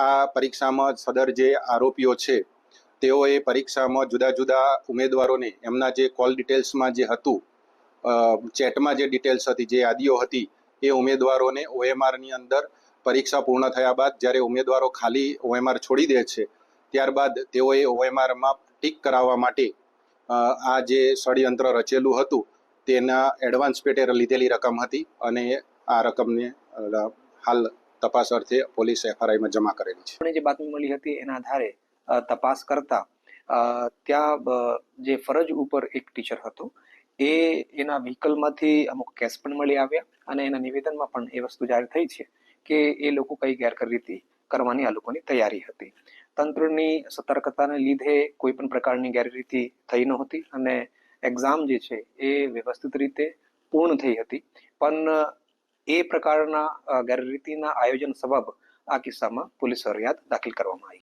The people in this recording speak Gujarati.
આ પરીક્ષામાં સદર જે આરોપીઓ છે, તેઓએ પરીક્ષામાં જુદા જુદા ઉમેદવારોને એમના જે કોલ ડિટેલ્સમાં જે હતું ચેટમાં જે ડિટેલ્સ હતી, જે યાદીઓ હતી, એ ઉમેદવારોને ઓએમઆરની અંદર પરીક્ષા પૂર્ણ થયા બાદ જ્યારે ઉમેદવારો ખાલી ઓએમઆર છોડી દે છે, ત્યારબાદ તેઓએ ઓએમઆરમાં ટીક કરાવવા માટે આ જે ષડયંત્ર રચેલું હતું, તેના એડવાન્સ પેટે લીધેલી રકમ હતી અને આ રકમને હાલ તપાસ અર્થે પોલીસ એફઆરઆઈમાં જમા કરેલી છે. જે બાતમી મળી હતી એના આધારે તપાસ કરતા ત્યાં જે ફરજ ઉપર એક ટીચર હતો, એ એના વ્હીકલમાંથી અમુક કેસ પણ મળી આવ્યા અને એના નિવેદનમાં પણ એ વસ્તુ જાહેર થઈ છે કે એ લોકો કઈ ગેરરીતિ કરવાની આ લોકોની તૈયારી હતી. તંત્રની સતર્કતાને લીધે કોઈ પણ પ્રકારની ગેરરીતિ થઈ નહોતી અને એક્ઝામ જે છે એ વ્યવસ્થિત રીતે પૂર્ણ થઈ હતી. પણ એ પ્રકારના ગેરરીતિના આયોજન સબબ આ કિસ્સામાં પોલીસ ફરિયાદ દાખલ કરવામાં આવી.